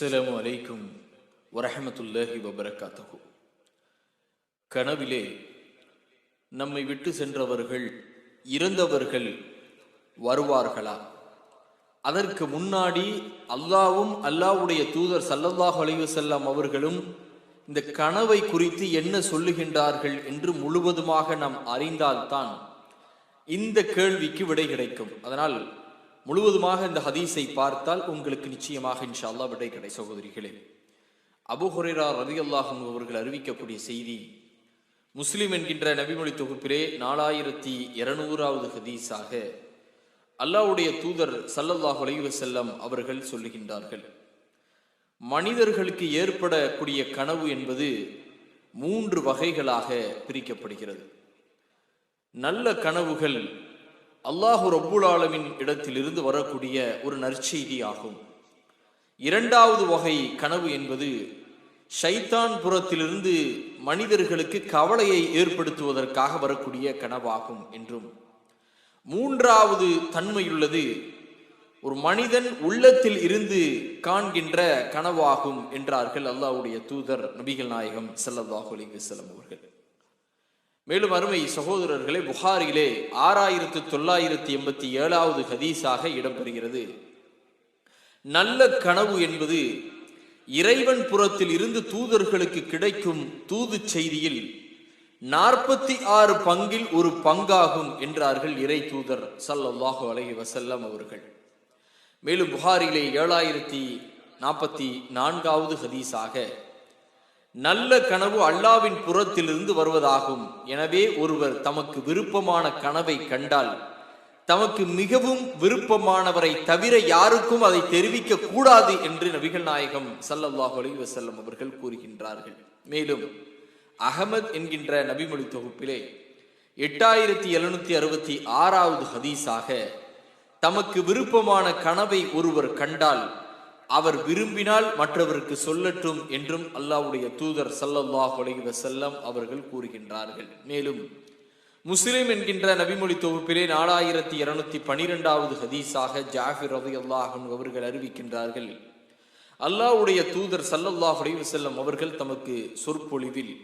அஸ்ஸலாமு அலைக்கும் வரஹமத்துல்லாஹி வபரகாத்தகு கனவிலே நம்மை விட்டு சென்றவர்கள் இறந்தவர்கள் வருவார்களா அதற்கு முன்னாடி அல்லாவும் அல்லாவுடைய தூதர் சல்லல்லாஹு அலைஹி வஸல்லம் அவர்களும் இந்த கனவை குறித்து என்ன சொல்லுகின்றார்கள் என்று முழுவதுமாக நாம் அறிந்தால்தான் இந்த கேள்விக்கு விடை கிடைக்கும். அதனால் முழுவதுமாக இந்த ஹதீஸை பார்த்தால் உங்களுக்கு நிச்சயமாக இன்ஷா அல்லாஹ் விடை கிடை சகோதரிகளே. அபுஹுரேரா ரவி ரலியல்லாஹு அவர்கள் அறிவிக்கக்கூடிய செய்தி முஸ்லிம் என்கின்ற நபிமொழி தொகுப்பிலே நாலாயிரத்தி இருநூறாவது ஹதீஸாக அல்லாஹ்வுடைய தூதர் சல்லல்லாஹு செல்லம் அவர்கள் சொல்லுகின்றார்கள். மனிதர்களுக்கு ஏற்படக்கூடிய கனவு என்பது மூன்று வகைகளாக பிரிக்கப்படுகிறது. நல்ல கனவுகள் அல்லாஹு ரப்புல் ஆலமின் இடத்திலிருந்து வரக்கூடிய ஒரு நற்செய்தி ஆகும் இரண்டாவது வகை கனவு என்பது ஷைத்தான் புறத்திலிருந்து மனிதர்களுக்கு கவலையை ஏற்படுத்துவதற்காக வரக்கூடிய கனவாகும் என்றும் மூன்றாவது தன்மையுள்ளது ஒரு மனிதன் உள்ளத்தில் இருந்து காண்கின்ற கனவாகும் என்றார்கள் அல்லாஹ்வுடைய தூதர் நபிகள் நாயகம் ஸல்லல்லாஹு அலைஹி அவர்கள். மேலும் அருமை சகோதரர்களே புகாரிலே ஆறாயிரத்து தொள்ளாயிரத்தி எண்பத்தி ஏழாவது ஹதீஸாக இடம்பெறுகிறது. நல்ல கனவு என்பது இறைவன் புறத்தில் இருந்து தூதர்களுக்கு கிடைக்கும் தூது செய்தியில் நாற்பத்தி ஆறு பங்கில் ஒரு பங்காகும் என்றார்கள் இறை தூதர் சல்லாஹு அலஹி வசல்லம் அவர்கள். மேலும் புகாரிலே ஏழாயிரத்தி நாற்பத்தி நான்காவது ஹதீஸாக நல்ல கனவு அல்லாவின் புறத்திலிருந்து வருவதாகும். எனவே ஒருவர் தமக்கு விருப்பமான கனவை கண்டால் தமக்கு மிகவும் விருப்பமானவரை தவிர யாருக்கும் அதை தெரிவிக்க கூடாது என்று நபிகள் நாயகம் சல்லல்லாஹு அலி வசல்லம் அவர்கள் கூறுகின்றார்கள். மேலும் அகமத் என்கின்ற நபிமொழி தொகுப்பிலே எட்டாயிரத்தி எழுநூத்தி அறுபத்தி ஆறாவது ஹதீஸாக தமக்கு விருப்பமான கனவை ஒருவர் கண்டால் அவர் விரும்பினால் மற்றவருக்கு சொல்லட்டும் என்றும் அல்லாவுடைய தூதர் சல்லல்லாஹ் அலைஹி வஸல்லம் அவர்கள் கூறுகின்றார்கள். மேலும் முஸ்லிம் என்கின்ற நபிமொழி தொகுப்பிலே நாலாயிரத்தி இருநூத்தி பனிரெண்டாவது ஹதீஸாக ஜாஃபிர் ரவி அல்லாஹன் அவர்கள் அறிவிக்கின்றார்கள். அல்லாவுடைய தூதர் சல்லல்லாஹ் அலைஹி செல்லம் அவர்கள் தமக்கு சொற்பொழிவில்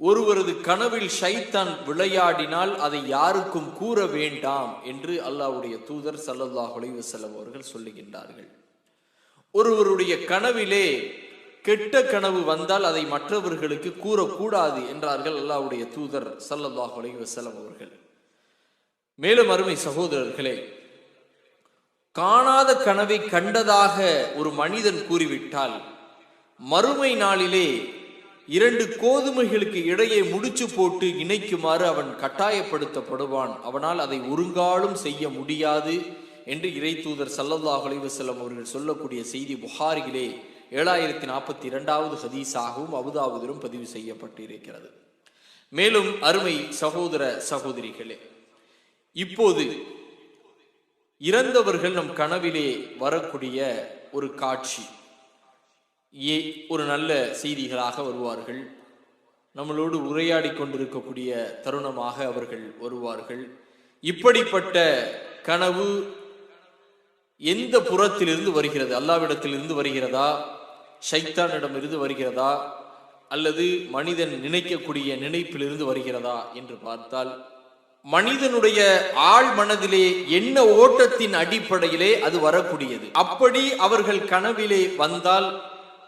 ஒருவரது கனவில் ஷைத்தான் விளையாடினால் அதை யாருக்கும் கூற வேண்டாம் என்று அல்லாவுடைய தூதர் சல்லல்லாஹ் அலைஹி வஸல்லம் அவர்கள் சொல்லுகின்றார்கள். ஒருவருடைய கனவிலே கெட்ட கனவு வந்தால் அதை மற்றவர்களுக்கு கூறக்கூடாது என்றார்கள் அல்லாவுடைய தூதர் சல்லல்லாஹு அலி வசலம் அவர்கள். மேலும் அருமை சகோதரர்களே காணாத கனவை கண்டதாக ஒரு மனிதன் கூறிவிட்டால் மறுமை நாளிலே இரண்டு கோதுமைகளுக்கு இடையே முடிச்சு போட்டு இணைக்குமாறு அவன் கட்டாயப்படுத்தப்படுவான். அவனால் அதை ஒருங்காலும் செய்ய முடியாது. என்று இறை தூதர் சல்லல்லாஹ் அலைவசல்லம் அவர்கள் சொல்லக்கூடிய செய்தி புகாரிலே ஏழாயிரத்தி நாற்பத்தி இரண்டாவது ஹதீஸாகவும் அபுதாபுதிலும் பதிவு செய்யப்பட்டு இருக்கிறது மேலும் அருமை சகோதர சகோதரிகளே இப்போது இறந்தவர்கள் நம் கனவிலே வரக்கூடிய ஒரு காட்சி ஏ ஒரு நல்ல செய்திகளாக வருவார்கள். நம்மளோடு உரையாடி கொண்டிருக்கக்கூடிய தருணமாக அவர்கள் வருவார்கள். இப்படிப்பட்ட கனவு எந்த புறத்திலிருந்து வருகிறது? அல்லாவிடத்திலிருந்து வருகிறதா? சைத்தானிடமிருந்து வருகிறதா? அல்லது மனிதன் நினைக்கக்கூடிய நினைப்பிலிருந்து வருகிறதா என்று பார்த்தால் மனிதனுடைய ஆழ் மனதிலே என்ன ஓட்டத்தின் அடிப்படையிலே அது வரக்கூடியது? அப்படி அவர்கள் கனவிலே வந்தால்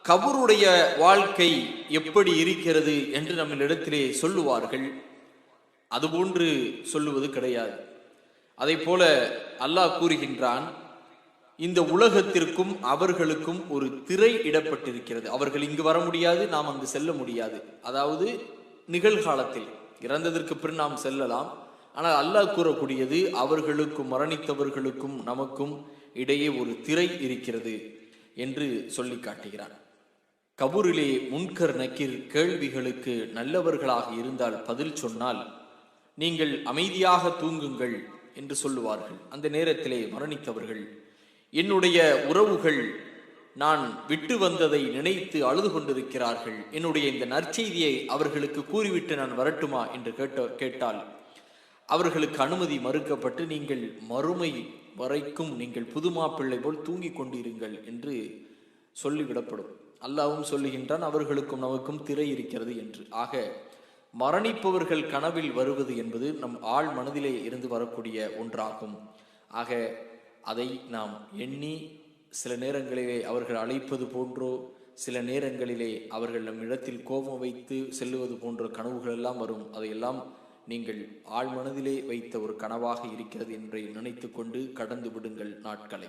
கபருடைய வாழ்க்கை எப்படி இருக்கிறது என்று நம்மளிடத்திலே சொல்லுவார்கள். அதுபோன்று சொல்லுவது கிடையாது. அதை போல அல்லாஹ் கூறுகின்றான் இந்த உலகத்திற்கும் அவர்களுக்கும் ஒரு திரை இடப்பட்டிருக்கிறது. அவர்கள் இங்கு வர முடியாது நாம் அங்கு செல்ல முடியாது. அதாவது நிகழ்காலத்தில் இறந்ததற்கு பின் நாம் செல்லலாம். ஆனால் அல்லாஹ் கூறக்கூடியது அவர்களுக்கும் மரணித்தவர்களுக்கும் நமக்கும் இடையே ஒரு திரை இருக்கிறது என்று சொல்லி காட்டுகிறார் கபூரிலே முன்கர் நக்கீர் கேள்விகளுக்கு நல்லவர்களாக இருந்தால் பதில் சொன்னால் நீங்கள் அமைதியாக தூங்குங்கள் என்று சொல்லுவார்கள். அந்த நேரத்திலே மரணித்தவர்கள் என்னுடைய உறவுகள் நான் விட்டு வந்ததை நினைத்து அழுது கொண்டிருக்கிறார்கள். என்னுடைய இந்த நற்செய்தியை அவர்களுக்கு கூறிவிட்டு நான் வரட்டுமா என்று கேட்ட கேட்டால் அவர்களுக்கு அனுமதி மறுக்கப்பட்டு நீங்கள் மறுமை வரைக்கும் நீங்கள் புதுமாப்பிள்ளை போல் தூங்கிக் கொண்டிருங்கள் என்று சொல்லிவிடப்படும். அல்லாவும் சொல்லுகின்றான் அவர்களுக்கும் நமக்கும் திரை இருக்கிறது என்று. ஆக மரணிப்பவர்கள் கனவில் வருவது என்பது நம் ஆழ் மனதிலே இருந்து வரக்கூடிய ஒன்றாகும். ஆக அதை நாம் எண்ணி சில நேரங்களிலே அவர்கள் அழைப்பது போன்றோ சில நேரங்களிலே அவர்கள் நம் இடத்தில் கோபம் வைத்து செல்லுவது போன்ற கனவுகள் எல்லாம் வரும். அதையெல்லாம் நீங்கள் ஆழ்மனதிலே வைத்த ஒரு கனவாக இருக்கிறது என்று நினைத்து கொண்டு கடந்து விடுங்கள் நாட்களை.